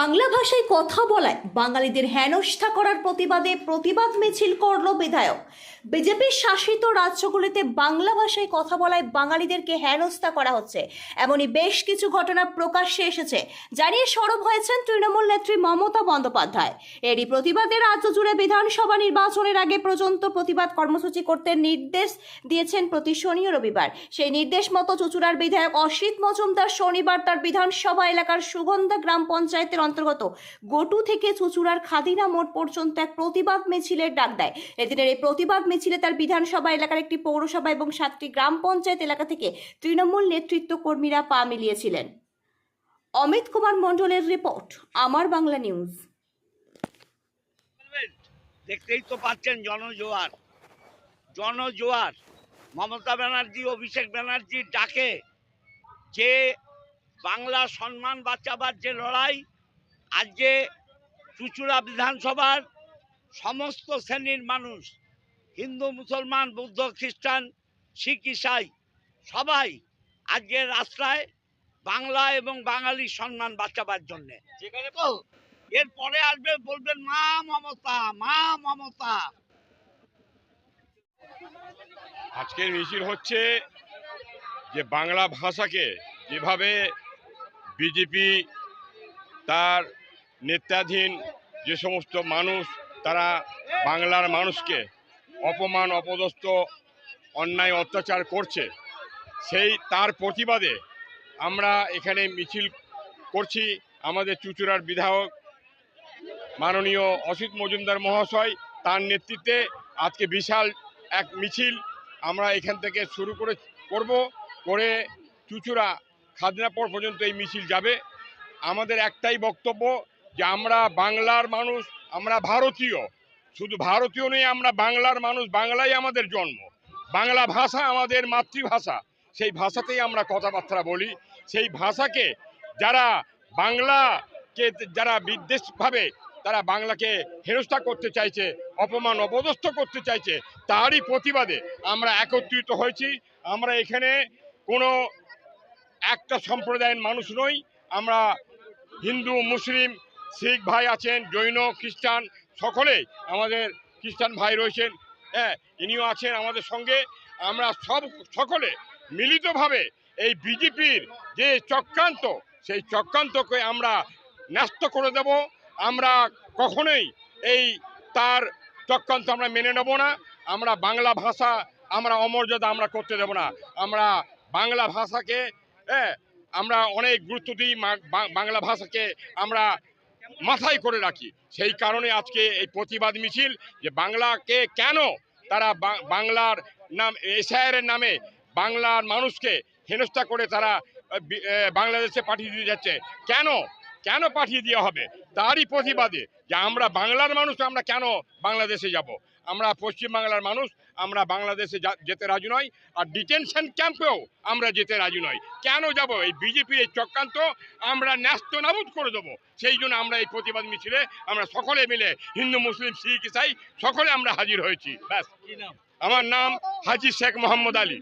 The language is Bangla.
বাংলা ভাষায় কথা বলায় বাঙালিদের হেনস্থা করার প্রতিবাদে প্রতিবাদ মিছিল করল বিধায়ক। বিজেপির শাসিত রাজ্যগুলিতে বাংলা ভাষায় কথা বলায় বাঙালিদেরকে হেনস্থা করা হচ্ছে। এমনই বেশ কিছু ঘটনা প্রকাশ্যে এসেছে, জানিয়ে সরব হয়েছেন তৃণমূল নেত্রী মমতা বন্দ্যোপাধ্যায়। এরই প্রতিবাদে রাজ্য জুড়ে বিধানসভা নির্বাচনের আগে পর্যন্ত প্রতিবাদ কর্মসূচি করতে নির্দেশ দিয়েছেন প্রতি শনি রবিবার। সেই নির্দেশ মতো চুচুড়ার বিধায়ক অসিত মজুমদার শনিবার তার বিধানসভা এলাকার সুগন্ধা গ্রাম পঞ্চায়েতের অন্তর্গত। গোটু থেকে চুচুড়ার খাদিনা মোড় পর্যন্ত এক প্রতিবাদ মিছিলের ডাক দেয়। এদিনের এই প্রতিবাদ মিছিলে তার বিধানসভা এলাকার একটি পৌরসভা এবং সাতটি গ্রাম পঞ্চায়েত এলাকা থেকে তৃণমূল নেতৃত্ব কর্মীরা পা মিলিয়েছিলেন। অমিত কুমার মণ্ডলের রিপোর্ট, আমার বাংলা নিউজ। দেখতেই তো পাচ্ছেন জনজোয়ার জনজোয়ার মমতা ব্যানার্জি, অভিষেক ব্যানার্জির ডাকে যে বাংলা সম্মান বাঁচাবার যে লড়াই আজ যে চুচুড়া বিধানসভার সমস্ত শ্রেণির মানুষ হিন্দু মুসলমান বৌদ্ধ খ্রিস্টান শিখ ইসাই সবাই আজকের রাস্তায় বাংলা এবং বাঙালির সম্মান বাঁচাবার জন্যে। যেখানে এরপরে আসবে বলবেন মা মমতা মা মমতা। আজকের মিছিল হচ্ছে যে বাংলা ভাষাকে যেভাবে বিজেপি তার নেতাধীন যে সমস্ত মানুষ, তারা বাংলার মানুষকে অপমান, অপদস্থ, অন্যায়, অত্যাচার করছে, সেই তার প্রতিবাদে আমরা এখানে মিছিল করছি আমাদের চুচুড়ার বিধায়ক মাননীয় অসিত মজুমদার মহাশয়, তার নেতৃত্বে আজকে বিশাল এক মিছিল আমরা এখান থেকে শুরু করে, করব, করে চুচুড়া খাদনাপুর পর্যন্ত এই মিছিল যাবে। আমাদের একটাই বক্তব্য যে আমরা বাংলার মানুষ, আমরা ভারতীয়। শুধু ভারতীয় নই আমরা বাংলার মানুষ, বাংলাই আমাদের জন্ম। বাংলা ভাষা আমাদের মাতৃভাষা। সেই ভাষাতেই আমরা কথাবার্তা বলি। সেই ভাষাকে যারা বাংলাকে যারা বিদ্বেষভাবে তারা বাংলাকে হেনস্থা করতে চাইছে, অপমান অপদস্থ করতে চাইছে, তারই প্রতিবাদে আমরা একত্রিত হয়েছি। আমরা এখানে কোনো একটা সম্প্রদায়ের মানুষ নই। আমরা হিন্দু, মুসলিম শিখ ভাই আছেন, জৈন, খ্রিস্টান, সকলেই আমাদের খ্রিস্টান ভাই রয়েছেন। হ্যাঁ ইনিও আছেন আমাদের সঙ্গে। আমরা সব, সকলে মিলিতভাবে এই বিজেপির যে চক্রান্ত, সেই চক্রান্তকে আমরা ন্যস্ত করে দেব। আমরা কখনোই এই তার চক্রান্ত আমরা মেনে নেব না। আমরা বাংলা ভাষা, আমরা অমর্যাদা আমরা করতে দেব না। আমরা বাংলা ভাষাকে হ্যাঁ আমরা অনেক গুরুত্ব দিই বাংলা ভাষাকে আমরা মাথায় করে রাখি। সেই কারণে আজকে এই প্রতিবাদ মিছিল যে বাংলাকে কেন তারা বাংলার নাম এসআইআরের নামে বাংলার মানুষকে হেনস্থা করে তারা বাংলাদেশে পাঠিয়ে দিয়ে যাচ্ছে? কেন? কেন পাঠিয়ে দেওয়া হবে? তারই প্রতিবাদে যে আমরা বাংলার মানুষ আমরা কেন বাংলাদেশে যাব? আমরা পশ্চিম বাংলার মানুষ আমরা বাংলাদেশে যেতে রাজি নয় আর ডিটেনশন ক্যাম্পেও আমরা যেতে রাজি নয় কেন যাব? এই বিজেপি এই চক্রান্ত আমরা ন্যস্ত নাবুদ করে দেবো। সেই জন্য আমরা এই প্রতিবাদ মিছিলে আমরা সকলে মিলে হিন্দু মুসলিম শিখ ইসাই সকলে আমরা হাজির হয়েছি। ব্যাস। আমার নাম হাজি শেখ মোহাম্মদ আলী।